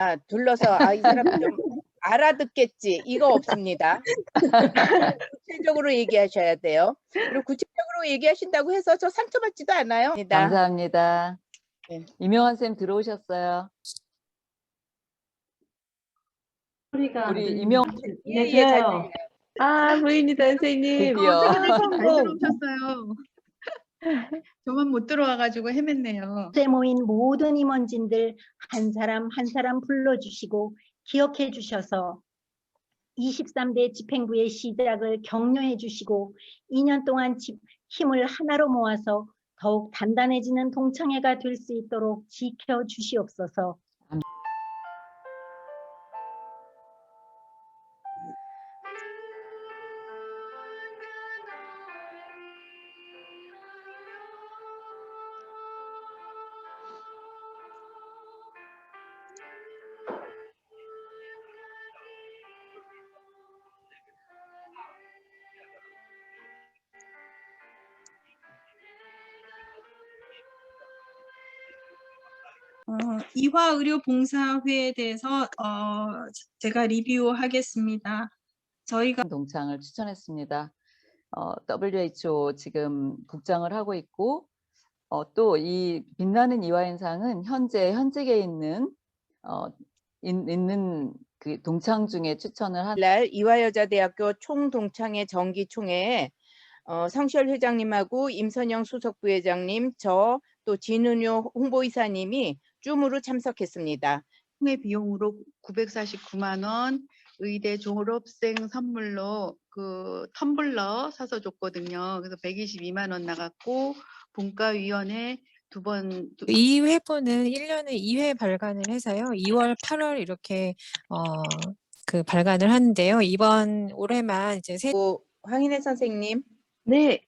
아, 둘러서 아, 이 사람 좀 알아듣겠지. 이거 없습니다. 구체적으로 얘기하셔야 돼요. 그리고 구체적으로 얘기하신다고 해서 저 상처받지도 않아요. 감사합니다. 네. 이명환 쌤 들어오셨어요. 소리가 우리 안 이명-. 예, 네, 예, 잘 들려요. 들려요. 아, 보입니다, 선생님. 드디어. 잘 들어오셨어요. 저만 못 들어와가지고 헤맸네요. 에 모인 모든 임원진들 한 사람 한 사람 불러주시고 기억해 주셔서 23대 집행부의 시작을 격려해 주시고 2년 동안 집- 힘을 하나로 모아서 더욱 단단해지는 동창회가 될 수 있도록 지켜 주시옵소서. 어, 이화의료봉사회에 대해서 어, 제가 리뷰하겠습니다. 저희가 동창을 추천했습니다. 어, WHO 지금 국장을 하고 있고 어, 또 이 빛나는 이화인상은 현재 현직에 있는 어, 있, 있는 그 동창 중에 추천을 한 날 이화여자대학교 총동창회 정기총회에 어, 성시열 회장님하고 임선영 수석부회장님, 저 또 진은효 홍보이사님이 줌으로 참석했습니다. 총회 비용으로 949만 원, 의대 졸업생 선물로 그 텀블러 사서 줬거든요. 그래서 122만 원 나갔고 분과위원회 두번이 회부는 1년에 2회 발간을 해서요. 2월, 8월 이렇게 어, 그 발간을 하는데요. 이번 올해만 이제 세또 황인혜 선생님, 네.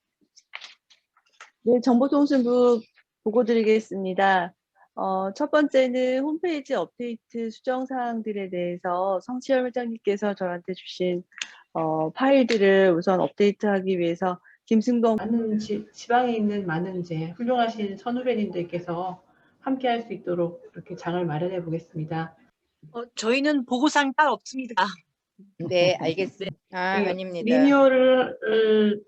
네, 정보통신부 보고 드리겠습니다. 어, 첫 번째는 홈페이지 업데이트 수정 사항들에 대해서 성치열 회장님께서 저한테 주신 어, 파일들을 우선 업데이트하기 위해서 김승동 많은 지, 지방에 있는 많은 이제 훌륭하신 선후배님들께서 함께 할 수 있도록 이렇게 장을 마련해 보겠습니다. 어, 저희는 보고사항 따로 없습니다. 네 알겠습니다. 아 네, 아닙니다. 리뉴얼을 을,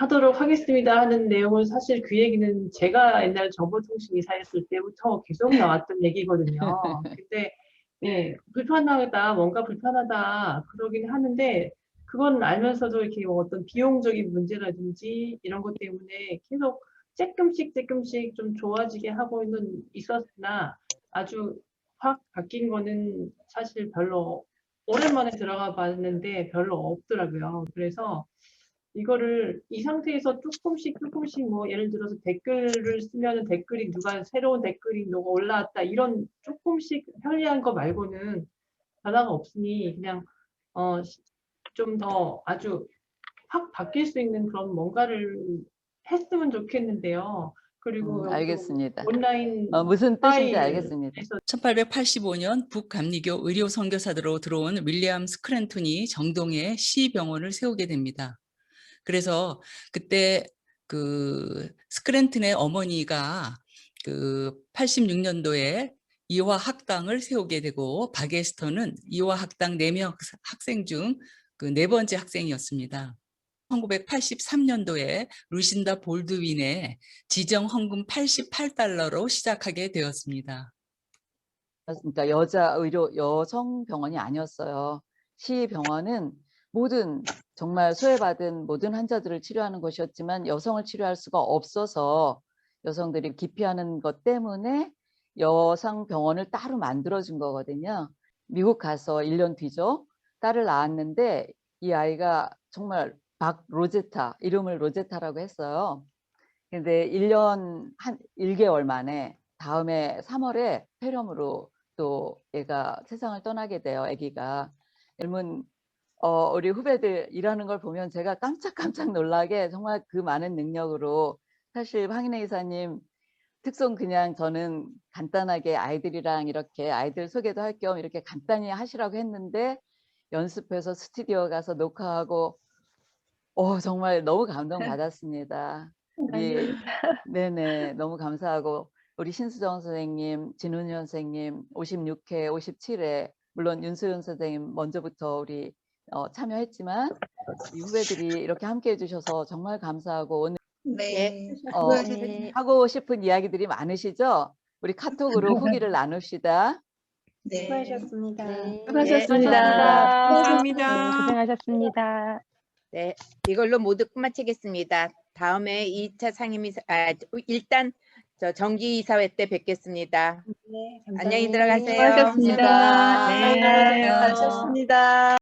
하도록 하겠습니다 하는 내용은 사실 그 얘기는 제가 옛날 정보통신이사였을 때부터 계속 나왔던 얘기거든요. 근데 네, 불편하다, 뭔가 불편하다 그러긴 하는데 그건 알면서도 이렇게 뭐 어떤 비용적인 문제라든지 이런 것 때문에 계속 조금씩 조금씩 좀 좋아지게 하고는 있었으나 아주 확 바뀐 거는 사실 별로 오랜만에 들어가 봤는데 별로 없더라고요. 그래서 이거를 이 상태에서 조금씩 조금씩 뭐 예를 들어서 댓글을 쓰면은 댓글이 누가 새로운 댓글이 누가 올라왔다 이런 조금씩 편리한 거 말고는 변화가 없으니 그냥 어 좀 더 아주 확 바뀔 수 있는 그런 뭔가를 했으면 좋겠는데요. 그리고 음, 또 알겠습니다. 온라인 어, 무슨 뜻인지 알겠습니다. 1885년 북감리교 의료 선교사들로 들어온 윌리엄 스크랜턴이 정동에 시병원을 세우게 됩니다. 그래서 그때 그 스크랜턴의 어머니가 그 86년도에 이화 학당을 세우게 되고 바게스터는 이화 학당 4명 학생 중 그 네 번째 학생이었습니다. 1983년도에 루신다 볼드윈의 지정 헌금 88달러로 시작하게 되었습니다. 그러니까 여자 의료 여성 병원이 아니었어요. 시 병원은 모든 정말 소외받은 모든 환자들을 치료하는 곳이었지만 여성을 치료할 수가 없어서 여성들이 기피하는 것 때문에 여성 병원을 따로 만들어준 거거든요. 미국 가서 1년 뒤죠. 딸을 낳았는데 이 아이가 정말 박 로제타 이름을 로제타라고 했어요. 근데 1년 한 1개월 만에 다음에 3월에 폐렴으로 또 얘가 세상을 떠나게 돼요. 아기가. 젊은 어, 우리 후배들 일하는 걸 보면 제가 깜짝깜짝 놀라게 정말 그 많은 능력으로 사실 황인혜 이사님 특송 그냥 저는 간단하게 아이들이랑 이렇게 아이들 소개도 할 겸 이렇게 간단히 하시라고 했는데 연습해서 스튜디오 가서 녹화하고 어 정말 너무 감동 받았습니다. 우리 네네 너무 감사하고 우리 신수정 선생님, 진훈 선생님, 56회, 57회, 물론 윤소연 선생님 먼저부터 우리 어, 참여했지만 이 후배들이 이렇게 함께 해 주셔서 정말 감사하고 오늘 네. 어, 네. 하고 싶은 이야기들이 많으시죠? 우리 카톡으로 후기를 나눕시다. 네. 수고하셨습니다. 네. 수고하셨습니다. 감사합니다. 고생하셨습니다. 네, 이걸로 모두 끝마치겠습니다. 다음에 2차 상임이 아, 일단 저 정기 이사회 때 뵙겠습니다. 네, 안녕히 감사합니다. 들어가세요. 수고하셨습니다. 네. 네. 수고하셨습니다.